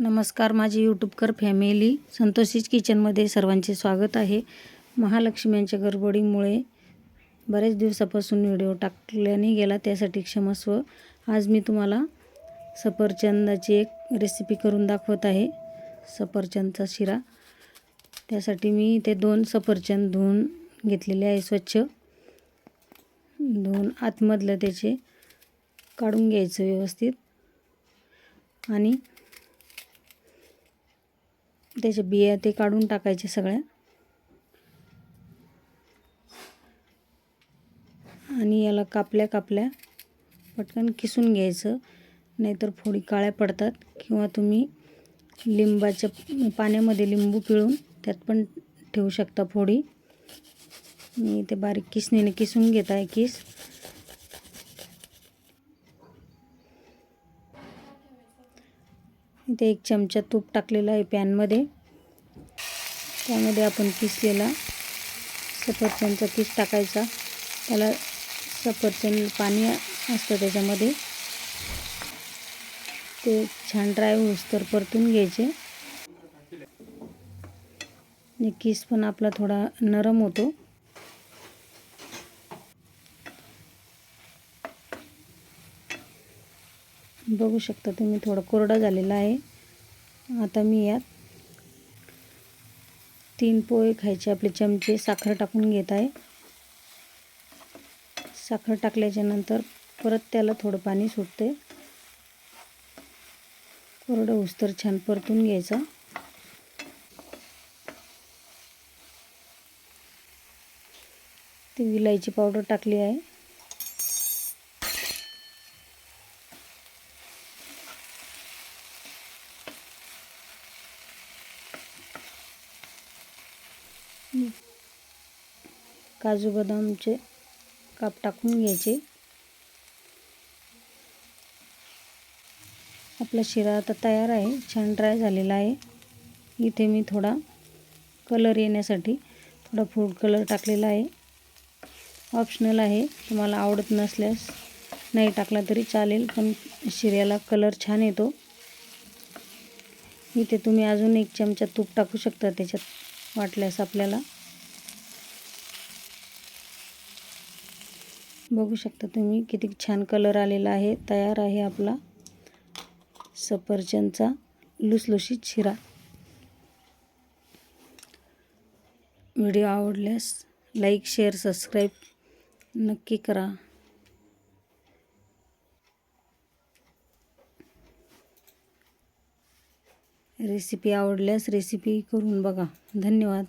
नमस्कार माझी यूट्यूबकर फॅमिली संतोषीच किचनमध्ये सर्वांचे स्वागत आहे. महालक्ष्म्यांच्या गडबडीमुळे बऱ्याच दिवसापासून व्हिडिओ टाकल्याने गेला त्यासाठी क्षमस्व आज मी तुम्हाला सफरचंदाची एक रेसिपी करून दाखवत आहे सफरचंदचा शिरा. त्यासाठी मी ते दोन सफरचंद धुवून घेतलेले आहे स्वच्छ. धुवून आतमधलं त्याचे काढून घ्यायचं व्यवस्थित. आणि त्याच्या बिया ते काढून टाकायचे सगळ्या. आणि याला कापल्या कापल्या पटकन किसून घ्यायचं. नाहीतर फोडी काळ्या पडतात. किंवा तुम्ही लिंबाच्या पाण्यामध्ये लिंबू पिळून त्यात पण ठेवू शकता फोडी. मी ते बारीक किसणीने किसून घेत आहे किस. इथे एक चमचा तूप टाकलेला आहे पॅनमध्ये. त्यामध्ये आपण किसलेला सफरचंदचा किस टाकायचा. त्याला सफरचंद पाणी असतं त्याच्यामध्ये. ते छान ड्राय होस्तर तर परतून घ्यायचे. किस पण आपला थोडा नरम होतो. बघू शकता तुम्ही थोडा कोरडा झालेला आहे. आता मी यात तीन पोहे खायचे आपले चमचे साखर टाकून घेत आहे. साखर टाकल्याच्या नंतर परत त्याला थोडं पाणी सुटते. कोरडं उस्तर छान परतून घ्यायचं. ती विलायची पावडर टाकली आहे. काजू बदामचे काप टाकून घ्यायचे. आपला शिरा आता तयार आहे छान ड्राय झालेला आहे. इथे मी थोडा कलर येण्यासाठी थोडा फूड कलर टाकलेला आहे. ऑप्शनल आहे तुम्हाला आवडत नसल्यास नाही टाकला तरी चालेल पण शिऱ्याला कलर छान येतो. इथे तुम्ही अजून एक चमचा तूप टाकू शकता त्याच्यात वाटल्यास आपल्याला बघू शकता तुम्ही किती छान कलर आलेला आहे तयार आहे आपला सफरचंदचा लुसलुशीत शिरा. व्हिडिओ आवडल्यास लाईक शेअर सबस्क्राईब नक्की करा. रेसिपी आवडल्यास रेसिपी करून बघा. धन्यवाद.